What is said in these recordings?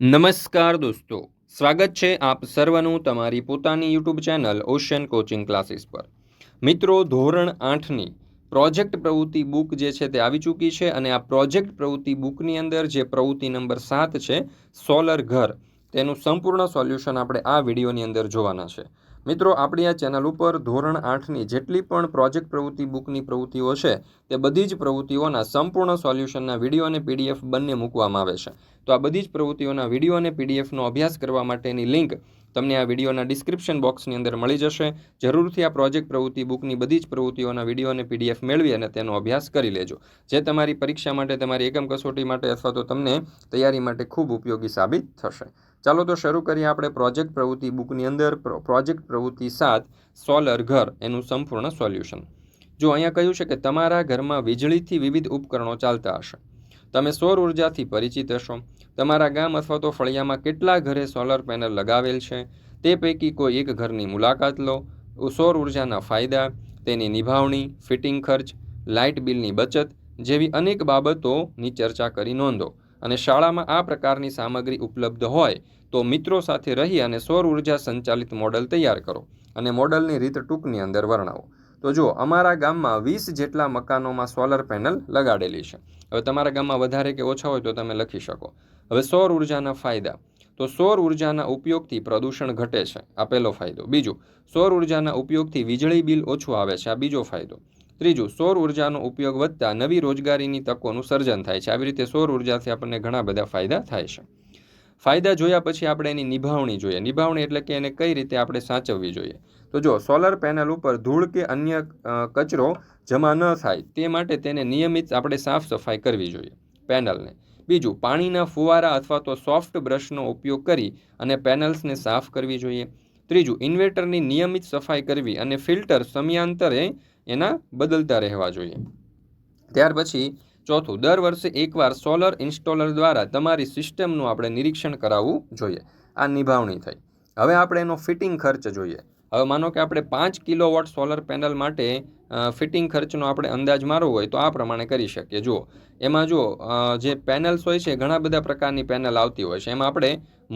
નમસ્કાર દોસ્તો. સ્વાગત છે આપ સર્વનું તમારી પોતાની YouTube channel ocean coaching classes પર. મિત્રો, ધોરણ આઠની પ્રોજેક્ટ પ્રવૃત્તિ બુક જે છે તે આવી ચૂકી છે અને આ પ્રોજેક્ટ પ્રવૃત્તિ બુકની અંદર જે પ્રવૃત્તિ નંબર સાત છે, સોલર ઘર, તેનું સંપૂર્ણ સોલ્યુશન આપણે આ વિડીયોની અંદર જોવાના છે. મિત્રો, આપણી આ ચેનલ ઉપર ધોરણ આઠની જેટલી પણ પ્રોજેક્ટ પ્રવૃત્તિ, બુકની પ્રવૃત્તિઓ છે, તે બધી જ પ્રવૃત્તિઓના સંપૂર્ણ સોલ્યુશનના વીડિયો અને પીડીએફ બંને મૂકવામાં આવે છે. તો આ બધી જ પ્રવૃત્તિઓના વીડિયો અને પીડીએફનો અભ્યાસ કરવા માટેની લિંક તમને આ વિડીયોના ડિસ્ક્રિપ્શન બોક્સની અંદર મળી જશે. જરૂરથી આ પ્રોજેક્ટ પ્રવૃત્તિ, બુકની બધી જ પ્રવૃત્તિઓના વીડિયો અને પીડીએફ મેળવી અને તેનો અભ્યાસ કરી લેજો. જે તમારી પરીક્ષા માટે, તમારી એકમ કસોટી માટે અથવા તો તમને તૈયારી માટે ખૂબ ઉપયોગી સાબિત થશે. ચાલો તો શરૂ કરીએ આપણે પ્રોજેક્ટ પ્રવૃત્તિ બુકની અંદર. પ્રોજેક્ટ પ્રવૃત્તિ સાત, સોલર ઘર, એનું સંપૂર્ણ સોલ્યુશન. જો અહીંયા કહ્યું છે કે તમારા ઘરમાં વીજળીથી વિવિધ ઉપકરણો ચાલતા હશે, તમે સૌર ઉર્જાથી પરિચિત હશો. તમારા ગામ અથવા તો ફળિયામાં કેટલા ઘરે સોલર પેનલ લગાવેલ છે, તે પૈકી કોઈ એક ઘરની મુલાકાત લો. સૌર ઉર્જાના ફાયદા, તેની નિભાવણી, ફિટિંગ ખર્ચ, લાઇટ બિલની બચત જેવી અનેક બાબતોની ચર્ચા કરી નોંધો. અને શાળામાં આ પ્રકારની સામગ્રી ઉપલબ્ધ હોય તો મિત્રો સાથે રહી અને સૌર ઊર્જા સંચાલિત મોડલ તૈયાર કરો અને મોડલની રીત ટૂંકની અંદર વર્ણવો. તો જો અમારા ગામમાં વીસ જેટલા મકાનોમાં સોલર પેનલ લગાડેલી છે. હવે તમારા ગામમાં વધારે કે ઓછા હોય તો તમે લખી શકો. હવે સૌર ઉર્જાના ફાયદા. તો સૌર ઉર્જાના ઉપયોગથી પ્રદૂષણ ઘટે છે. આ પહેલો ફાયદો. બીજું, સૌર ઉર્જાના ઉપયોગથી વીજળી બિલ ઓછું આવે છે. આ બીજો ફાયદો. ત્રીજું, સૌર ઉર્જાનો ઉપયોગ વધતા નવી રોજગારીની તકોનું સર્જન થાય છે. આવી રીતે સૌર ઉર્જાથી આપણને ઘણા બધા ફાયદા થાય છે. ફાયદા જોયા પછી આપણે એની નિભાવણી જોઈએ. નિભાવણી એટલે કે એને કઈ રીતે આપણે સાચવવી જોઈએ. તો જો, સોલર પેનલ ઉપર ધૂળ કે અન્ય કચરો જમા ન થાય, તે માટે તેને નિયમિત આપણે સાફ સફાઈ કરવી જોઈએ પેનલને. બીજું, પાણીના ફુવારા અથવા તો સોફ્ટ બ્રશનો ઉપયોગ કરી અને પેનલ્સને સાફ કરવી જોઈએ. ત્રીજું ઇન્વર્ટરની નિયમિત સફાઈ કરવી અને ફિલ્ટર સમયાંતરે એના બદલતા રહેવા જોઈએ. ત્યાર પછી ચોથું, દર વર્ષે એકવાર સોલર ઇન્સ્ટોલર દ્વારા તમારી સિસ્ટમનું આપણે નિરીક્ષણ કરાવવું જોઈએ. આ નિભાવણી થઈ. હવે આપણે એનો ફિટિંગ ખર્ચ જોઈએ. હવે માનો કે આપણે પાંચ કિલોવોટ સોલર પેનલ માટે ફિટિંગ ખર્ચનો આપણે અંદાજ મારવો હોય તો આ પ્રમાણે કરી શકીએ. જુઓ, એમાં જો જે પેનલ્સ હોય છે, ઘણા બધા પ્રકારની પેનલ આવતી હોય છે. એમાં આપણે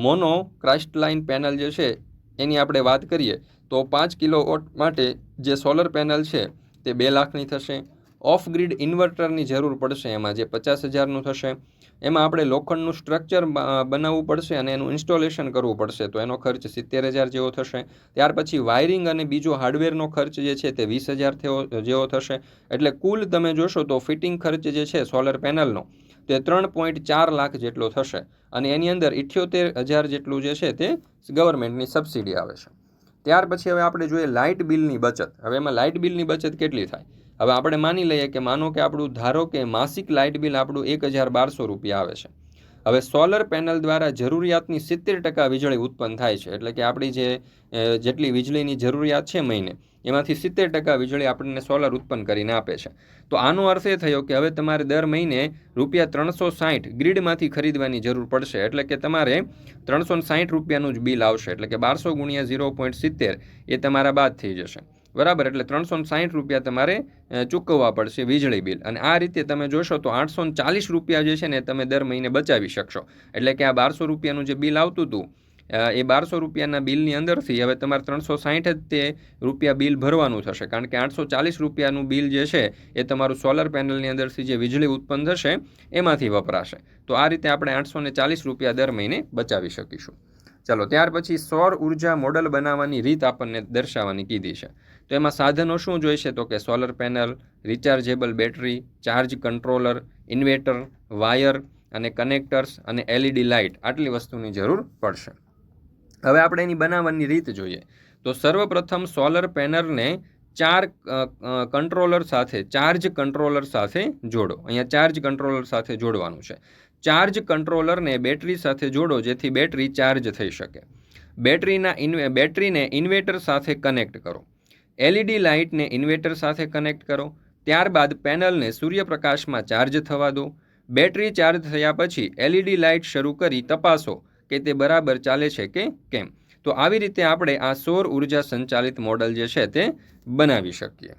મોનો ક્રાસ્ટલાઇન પેનલ જે છે, એની આપણે વાત કરીએ. તો પાંચ કિલોવોટ માટે જે સોલર પેનલ છે, તે બે લાખની થશે. ઓફ ગ્રીડ ઇન્વર્ટરની જરૂર પડશે, એમાં જે પચાસ હજારનું થશે. એમાં આપણે લોખંડનું સ્ટ્રક્ચર બનાવવું પડશે અને એનું ઇન્સ્ટોલેશન કરવું પડશે. તો એનો ખર્ચ સિત્તેર હજાર જેવો થશે. ત્યાર પછી વાયરિંગ અને બીજો હાર્ડવેરનો ખર્ચ જે છે, તે વીસ હજાર જેવો થશે. એટલે કુલ તમે જોશો તો ફિટિંગ ખર્ચ જે છે સોલર પેનલનો તે ત્રણ પોઈન્ટ ચાર લાખ જેટલો થશે. અને એની અંદર ઇઠ્યોતેર હજાર જેટલું જે છે, તે ગવર્મેન્ટની સબસિડી આવે છે. ત્યાર પછી હવે આપણે જોઈએ લાઇટ બિલની બચત. હવે એમાં લાઇટ બિલની બચત કેટલી થાય? હવે આપણે માની લઈએ કે માનો કે આપણું ધારો કે માસિક લાઇટ બિલ આપણું એક હજાર બારસો રૂપિયા આવે છે. હવે સોલર પેનલ દ્વારા જરૂરિયાતની સિત્તેર ટકા વીજળી ઉત્પન્ન થાય છે. એટલે કે આપણી જે જેટલી વીજળીની જરૂરિયાત છે મહિને, એમાંથી સિત્તેર ટકા વીજળી આપણને સોલર ઉત્પન્ન કરીને આપે છે. તો આનો અર્થ એ થયો કે હવે તમારે દર મહિને રૂપિયા ત્રણસો સાઠ ગ્રીડમાંથી ખરીદવાની જરૂર પડશે. એટલે કે તમારે ત્રણસો સાઠ રૂપિયાનું જ બિલ આવશે. એટલે કે બારસો ગુણ્યા ઝીરો પોઈન્ટ સિત્તેર એ તમારા બાદ થઈ જશે. બરાબર? એટલે ત્રણસો સાહીઠ રૂપિયા તમારે ચૂકવવા પડશે વીજળી બિલ. અને આ રીતે તમે જોશો તો આઠસો ચાલીસ રૂપિયા જે છે ને તમે દર મહિને બચાવી શકશો. એટલે કે આ બારસો રૂપિયાનું જે બિલ આવતું હતું એ બારસો રૂપિયાના બિલની અંદરથી હવે તમારે ત્રણસો સાહીઠ જ તે રૂપિયા બિલ ભરવાનું થશે. કારણ કે આઠસો ચાલીસ રૂપિયાનું બિલ જે છે એ તમારું સોલર પેનલની અંદરથી જે વીજળી ઉત્પન્ન થશે, એમાંથી વપરાશે. તો આ રીતે આપણે આઠસો ચાલીસ રૂપિયા દર મહિને બચાવી શકીશું. ચાલો, ત્યાર પછી સૌર ઊર્જા મોડલ બનાવવાની રીત આપણને દર્શાવવાની કીધી છે. તો એમાં સાધનો શું જોઈશે? તો કે solar panel rechargeable battery charge controller inverter wire અને કનેક્ટર્સ અને એલઈડી લાઇટ આટલી વસ્તુની જરૂર પડશે. હવે આપણે એની બનાવવાની રીત જોઈએ. તો સર્વપ્રથમ સોલર પેનલને ચાર કંટ્રોલર સાથે ચાર્જ કંટ્રોલર સાથે જોડો. અહીંયા ચાર્જ કંટ્રોલર સાથે જોડવાનું છે. ચાર્જ કંટ્રોલરને બેટરી સાથે જોડો, જેથી બેટરી ચાર્જ થઈ શકે. બેટરીના ઇન્વે બેટરીને ઇન્વેટર સાથે કનેક્ટ કરો. એલઈડી લાઇટને ઇન્વેટર સાથે કનેક્ટ કરો. ત્યારબાદ પેનલને સૂર્યપ્રકાશમાં ચાર્જ થવા દો. બેટરી ચાર્જ થયા પછી એલઈડી લાઇટ શરૂ કરી તપાસો કે તે બરાબર ચાલે છે કે કેમ. તો આવી રીતે આપણે આ સૌર ઊર્જા સંચાલિત મોડલ જે છે તે બનાવી શકીએ.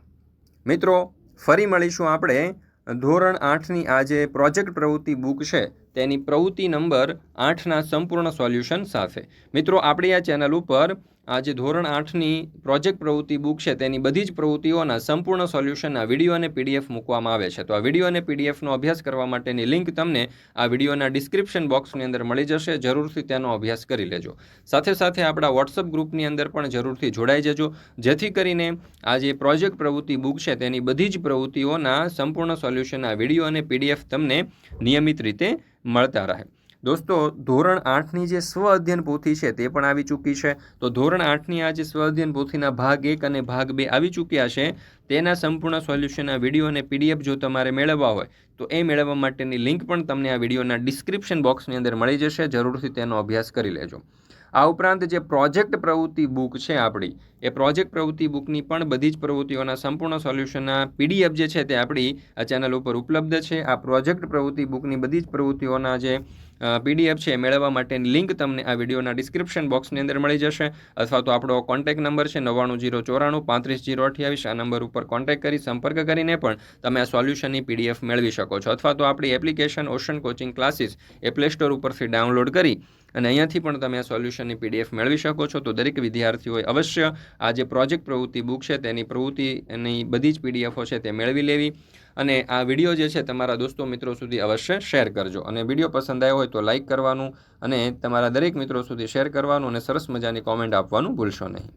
મિત્રો, ફરી મળીશું આપણે ધોરણ આઠની આ જે પ્રોજેક્ટ પ્રવૃત્તિ બુક છે તેની પ્રવૃત્તિ નંબર આઠના સંપૂર્ણ સોલ્યુશન સાથે. મિત્રો, આપણી આ ચેનલ ઉપર આ જે ધોરણ આઠની પ્રોજેક્ટ પ્રવૃત્તિ બુક છે, તેની બધી જ પ્રવૃત્તિઓના સંપૂર્ણ સોલ્યુશનના વીડિયો અને પીડીએફ મૂકવામાં આવે છે. તો આ વીડિયો અને પીડીએફનો અભ્યાસ કરવા માટેની લિંક તમને આ વિડીયોના ડિસ્ક્રિપ્શન બોક્સની અંદર મળી જશે. જરૂરથી તેનો અભ્યાસ કરી લેજો. સાથે સાથે આપણા વોટ્સઅપ ગ્રુપની અંદર પણ જરૂરથી જોડાઈ જજો. જેથી કરીને આ જે પ્રોજેક્ટ પ્રવૃત્તિ બુક છે, તેની બધી જ પ્રવૃત્તિઓના સંપૂર્ણ સોલ્યુશનના વીડિયો અને પીડીએફ તમને નિયમિત રીતે મળતા રહે. દોસ્તો, ધોરણ આઠની જે સ્વ અધ્યયન પોથી છે તે પણ આવી ચૂકી છે. તો ધોરણ આઠની આ જે સ્વ અધ્યયન પોથીના ભાગ એક અને ભાગ બે આવી ચૂક્યા છે. તેના સંપૂર્ણ સોલ્યુશનના વીડિયો અને પીડીએફ જો તમારે મેળવવા હોય, તો એ મેળવવા માટેની લિંક પણ તમને આ વિડીયોના ડિસ્ક્રિપ્શન બોક્સની અંદર મળી જશે. જરૂરથી તેનો અભ્યાસ કરી લેજો. આ ઉપરાંત જે પ્રોજેક્ટ પ્રવૃત્તિ બુક છે આપણી, એ પ્રોજેક્ટ પ્રવૃત્તિ બુકની પણ બધી જ પ્રવૃત્તિઓના સંપૂર્ણ સોલ્યુશનના પીડીએફ જે છે તે આપણી આ ચેનલ ઉપર ઉપલબ્ધ છે. આ પ્રોજેક્ટ પ્રવૃત્તિ બુકની બધી જ પ્રવૃત્તિઓના જે પીડીએફ છે મેળવવા માટેની લિંક તમને આ વિડીયોના ડિસ્ક્રિપ્શન બોક્સની અંદર મળી જશે. અથવા તો આપણો કોન્ટેક નંબર છે નવ્વાણું જીરો ચોરાણું પાંત્રીસ જીરો અઠ્યાવીસ. આ નંબર ઉપર કોન્ટેક કરી સંપર્ક કરીને પણ તમે આ સોલ્યુશનની પીડીએફ મેળવી શકો છો. અથવા તો આપણી એપ્લિકેશન ઓશન કોચિંગ ક્લાસીસ એ પ્લે સ્ટોર ઉપરથી ડાઉનલોડ કરી અને અહીંયાથી પણ તમે આ સોલ્યુશનની પીડીએફ મેળવી શકો છો. તો દરેક વિદ્યાર્થીઓએ અવશ્ય આ જે પ્રોજેક્ટ પ્રવૃત્તિ બુક છે તેની પ્રવૃત્તિની બધી જ પીડીએફો છે તે મેળવી લેવી. અને આ વીડિયો જે છે તમારા દોસ્તો મિત્રો સુધી અવશ્ય શેર કરજો. અને વીડિયો પસંદ આવ્યો હોય તો લાઇક કરવાનું અને તમારા દરેક મિત્રો સુધી શેર કરવાનું અને સરસ મજાની કોમેન્ટ આપવાનું ભૂલશો નહીં.